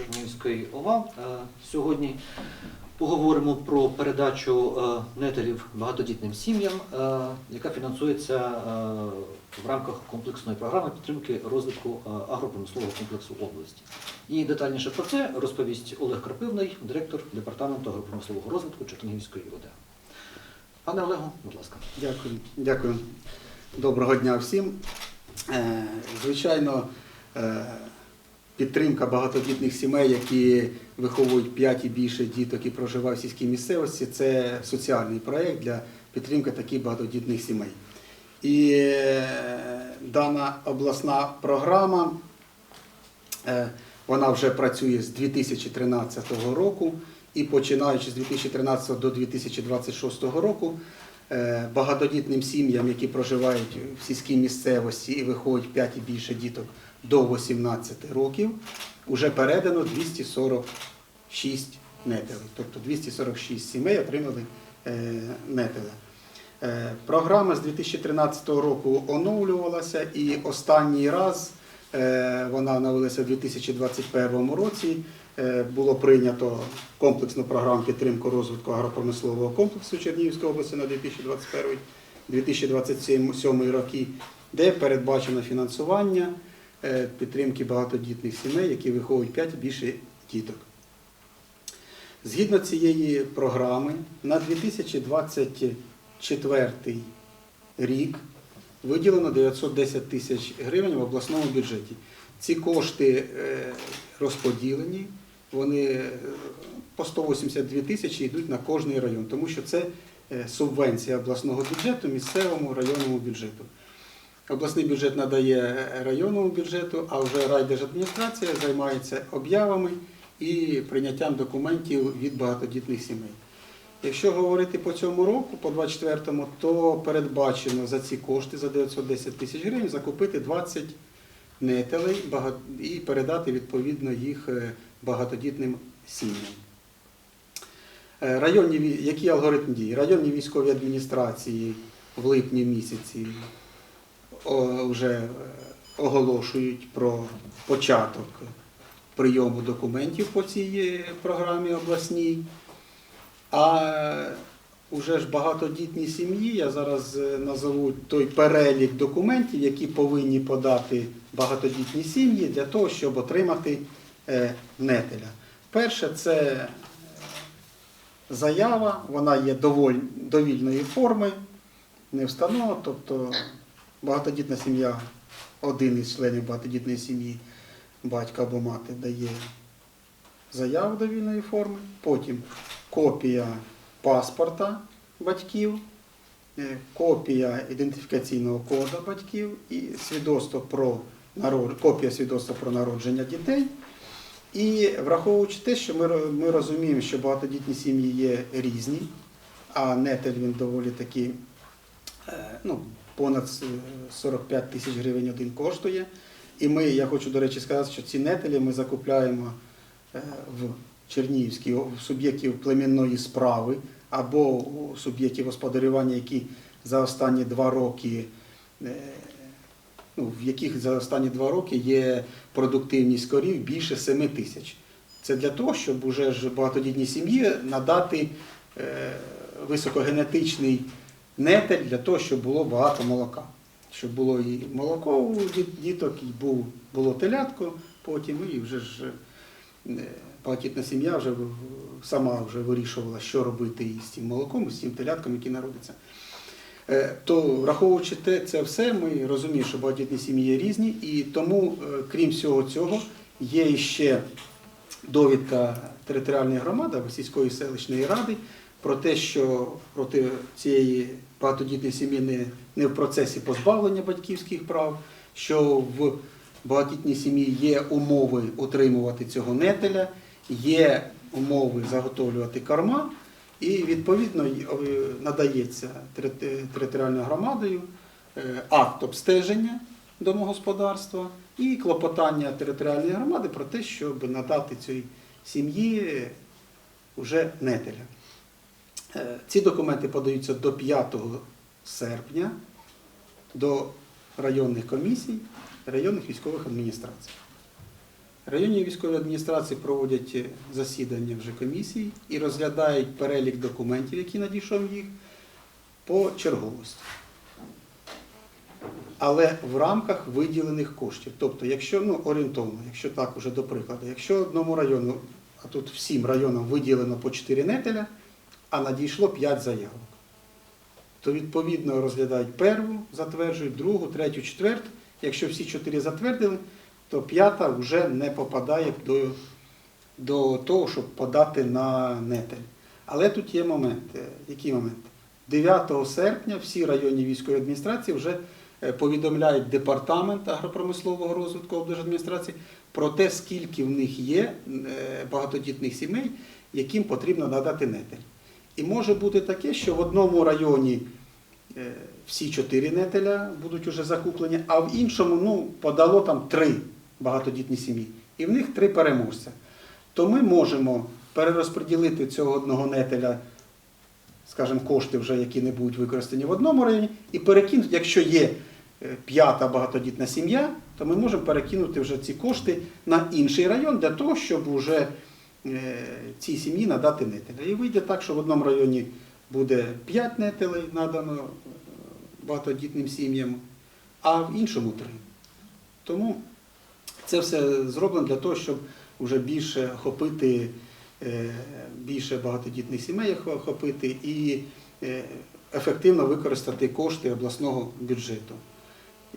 Чернігівської ОВА. Е, Сьогодні поговоримо про передачу е, нетелів багатодітним сім'ям, е, яка фінансується в рамках комплексної програми підтримки розвитку агропромислового комплексу області. І детальніше про це розповість Олег Крапивний, директор департаменту агропромислового розвитку Чернігівської ОДА. Пане Олегу, будь ласка. Дякую. Дякую. Доброго дня всім. Звичайно, підтримка багатодітних сімей, які виховують 5 і більше діток і проживають в сільській місцевості, це соціальний проєкт для підтримки таких багатодітних сімей. І е, дана обласна програма Е, Вона вже працює з 2013 року і починаючи з 2013 до 2026 року е, багатодітним сім'ям, які проживають в сільській місцевості і виходять 5 і більше діток до 18 років, вже передано 246 нетелей. Тобто 246 сімей отримали е. Е, Програма з 2013 року оновлювалася і останній раз е, вона оновилася у 2021 році. Було прийнято комплексну програму підтримки розвитку агропромислового комплексу Чернігівської області на 2021-2027 роки, де передбачено фінансування підтримки багатодітних сімей, які виховують 5 і більше діток. Згідно цієї програми, на 2024 рік виділено 910 тисяч гривень в обласному бюджеті. Ці кошти е, розподілені, вони е, по 182 тисячі йдуть на кожний район, тому що це е, субвенція обласного бюджету місцевому районному бюджету. Обласний бюджет надає районному бюджету, а вже райдержадміністрація займається об'явами і прийняттям документів від багатодітних сімей. Якщо говорити по цьому року, по 24-му, то передбачено за ці кошти, за 910 тисяч гривень, закупити 20 нетелей і передати відповідно їх е, багатодітним сім'ям. Е, Районні, які алгоритм дій? Районні військові адміністрації в липні місяці вже е, оголошують про початок прийому документів по цій е, програмі обласній. А вже ж багатодітні сім'ї, я зараз е, назову той перелік документів, які повинні подати багатодітні сім'ї для того, щоб отримати е, нетеля. Перше, це е, заява, вона є доволь, довільної форми, не встановлена, тобто багатодітна сім'я, один із членів багатодітної сім'ї, батько або мати дає заяву довільної форми, потім копія паспорта батьків, е, копія ідентифікаційного коду батьків і свідоцтво про народ... копія свідоцтва про народження дітей. І враховуючи те, що ми, ми розуміємо, що багатодітні сім'ї є різні, а нетель він доволі таки е, ну, понад 45 тисяч гривень один коштує. І ми, я хочу, до речі, сказати, що ці нетелі ми закупляємо е, в Чернігівській в суб'єктів племінної справи або у суб'єктів господарювання, які за останні два роки, е, ну, в яких за останні два роки є продуктивність корів більше 7 тисяч. Це для того, щоб уже ж багатодітній сім'ї надати е, високогенетичний нетель для того, щоб було багато молока. Щоб було і молоко у діток, і було телятко потім, і вже ж е, багатітна сім'я вже сама вже вирішувала, що робити із цим молоком, з цим телятком, який народиться. Е, То враховуючи те, це все, ми розуміємо, що багатітні сім'ї є різні, і тому, е, крім всього цього, є ще довідка територіальної громади або сільської селищної ради про те, що проти цієї багатодітної сім'ї не, не в процесі позбавлення батьківських прав, що в багатодітній сім'ї є умови утримувати цього нетеля, є умови заготовлювати корма, і відповідно е, надається територіальною громадою е, акт обстеження домогосподарства і клопотання територіальної громади про те, щоб надати цій сім'ї вже нетеля. Е, Ці документи подаються до 5 серпня до районних комісій, районних військових адміністрацій. Районні військові адміністрації проводять е, засідання вже комісій і розглядають перелік документів, які надійшов їх, по черговості. Але в рамках виділених коштів. Тобто, якщо ну, орієнтовно, якщо так уже до прикладу, якщо одному району, а тут всім районам виділено по 4 нетеля, а надійшло 5 заявок, то відповідно розглядають перву, затверджують, другу, третю, четверту. Якщо всі чотири затвердили, то п'ята вже не попадає до, до того, щоб подати на нетель. Але тут є момент. Е, Який момент? 9 серпня всі районні військові адміністрації вже е, повідомляють департамент агропромислового розвитку облдержадміністрації про те, скільки в них є е, багатодітних сімей, яким потрібно надати нетель. І може бути таке, що в одному районі е, всі чотири нетеля будуть уже закуплені, а в іншому ну, подало там три багатодітні сім'ї. І в них три переможця. То ми можемо перерозподілити цього одного нетеля, скажімо, кошти, вже, які не будуть використані в одному районі, і перекинути, якщо є е, п'ята багатодітна сім'я, то ми можемо перекинути вже ці кошти на інший район для того, щоб вже цій сім'ї надати нетеля. І вийде так, що в одному районі буде 5 нетелей надано е, багатодітним сім'ям, а в іншому 3. Тому це все зроблено для того, щоб вже більше охопити е, більше багатодітних сімей охопити і е, ефективно використати кошти обласного бюджету.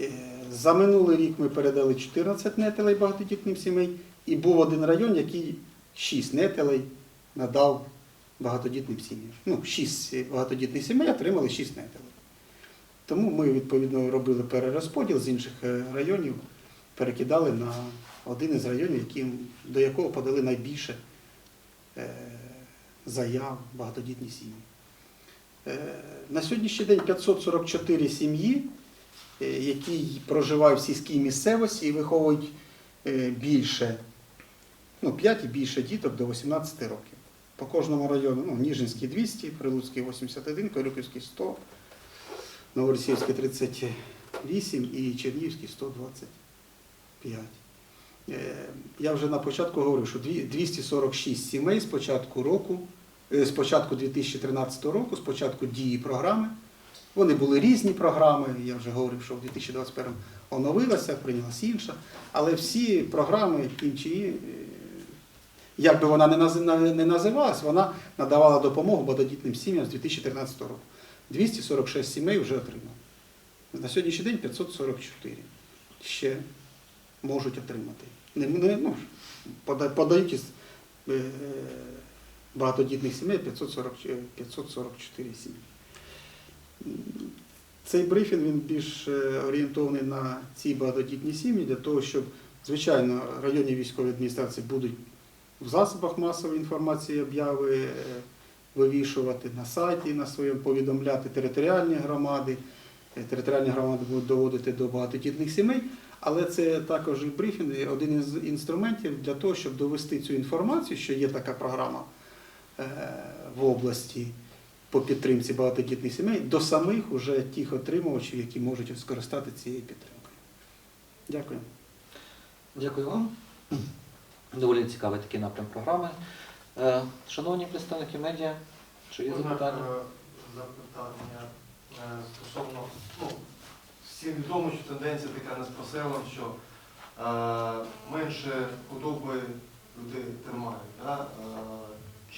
Е, За минулий рік ми передали 14 нетелей багатодітним сімей, і був один район, який 6 нетелей надав багатодітним сім'ям. Ну, 6 багатодітних сімей отримали 6 нетелей. Тому ми відповідно робили перерозподіл з інших е, районів, перекидали на один із районів, до якого подали найбільше е, заяв багатодітні сім'ї. Е, На сьогоднішній день 544 сім'ї, які проживають в сільській місцевості і виховують більше, ну, 5 і більше діток до 18 років. По кожному району, ну, Ніжинський 200, Прилуцький 81, Корюківський 100, Новоросійський 38 і Чернігівський 125. Е, Я вже на початку говорив, що 246 сімей з початку року, е, з початку 2013 року, з початку дії програми. Вони були різні програми, я вже говорив, що в 2021 оновилася, прийнялася інша, але всі програми інші, як би вона не наз- на- не називалась, вона надавала допомогу багатодітним сім'ям з 2013 року. 246 сімей вже отримали. На сьогоднішній день 544 ще можуть отримати. Не, не, ну, подають із е, багатодітних сімей 540, е, 544 сім'ї. Цей брифінг він більш е, орієнтований на ці багатодітні сім'ї для того, щоб, звичайно, районні військові адміністрації будуть в засобах масової інформації обяви е, вивішувати на сайті, на своєму повідомляти територіальні громади. Е, Територіальні громади будуть доводити до багатодітних сімей, але це також і брифінг, один із інструментів для того, щоб довести цю інформацію, що є така програма е, в області по підтримці багатодітних сімей, до самих уже тих отримувачів, які можуть скористати цією підтримкою. Дякую. Дякую вам. Доволі цікавий такий напрям програми. Е, Шановні представники медіа, чи є запитання? е, запитання е, стосовно, ну, всім відомо, що тенденція така не поселом, що е, менше худоби люди тримають. Да? Е,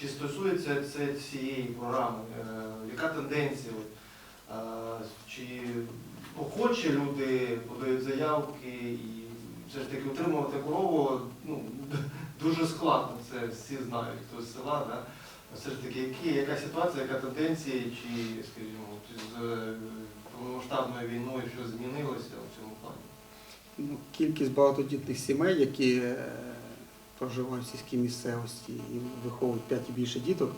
чи стосується це цієї програми? Е, яка тенденція? Е, чи охочі люди подають заявки і все ж таки утримувати корову ну, дуже складно, це всі знають, хто з села. Да? Все ж таки, які, яка ситуація, яка тенденція, чи, скажімо, з е, повномасштабною війною що змінилося в цьому плані? Ну, Кількість багатодітних сімей, які е, проживають в сільській місцевості і виховують 5 і більше діток,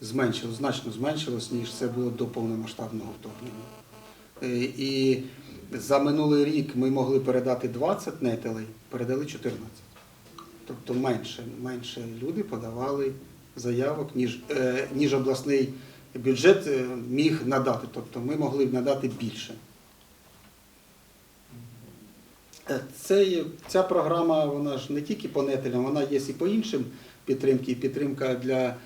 зменшилось, значно зменшилось, ніж це було до повномасштабного вторгнення. Е, І за минулий рік ми могли передати 20 нетелей, передали 14. Тобто менше, менше люди подавали заявок, ніж, е, ніж обласний бюджет е, міг надати. Тобто ми могли б надати більше. Е, Цей, ця програма вона ж не тільки по нетелям, вона є і по іншим підтримки. Підтримка для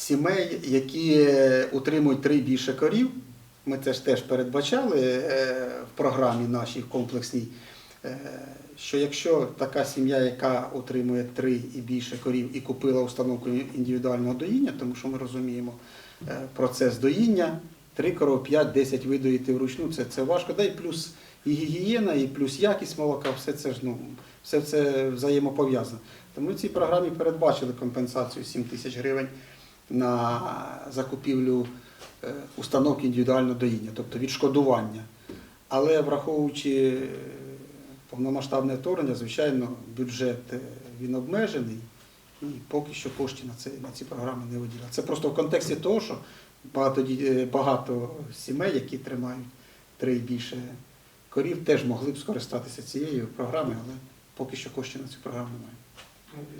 сімей, які утримують три більше корів. Ми це ж теж передбачали е, в програмі нашій комплексній. е, Що якщо така сім'я, яка утримує три і більше корів і купила установку індивідуального доїння, тому що ми розуміємо е, процес доїння, три коров, 5-10 видоїти вручну, це, це важко. Да і плюс і гігієна, і плюс якість молока, все це ж ну, все це взаємопов'язано. Тому в цій програмі передбачили компенсацію 7 тисяч гривень на закупівлю е, установки індивідуального доїння, тобто відшкодування. Але враховуючи е, повномасштабне вторгнення, звичайно, бюджет е, він обмежений і поки що коштів на, це, на ці програми не виділяли. Це просто в контексті того, що багато, багато сімей, які тримають три і більше корів, теж могли б скористатися цією програмою, але поки що коштів на цю програму немає.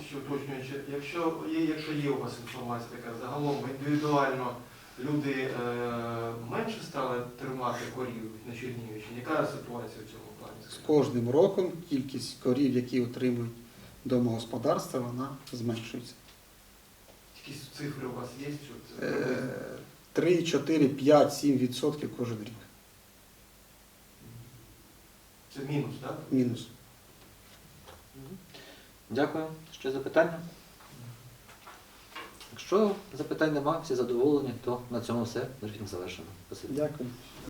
Ще уточнюючи, якщо є, якщо є у вас інформація така, загалом індивідуально люди е, менше стали тримати корів на Чернігівщині, яка ситуація в цьому плані? З кожним роком кількість корів, які отримують домогосподарства, вона зменшується. Якісь цифри у вас є? Що це Е, 3, 4, 5, 7 відсотків кожен рік. Це мінус, так? Мінус. Дякую. Ще запитання? Якщо запитань немає, всі задоволені, то на цьому все. Брифінг завершено. Дякую.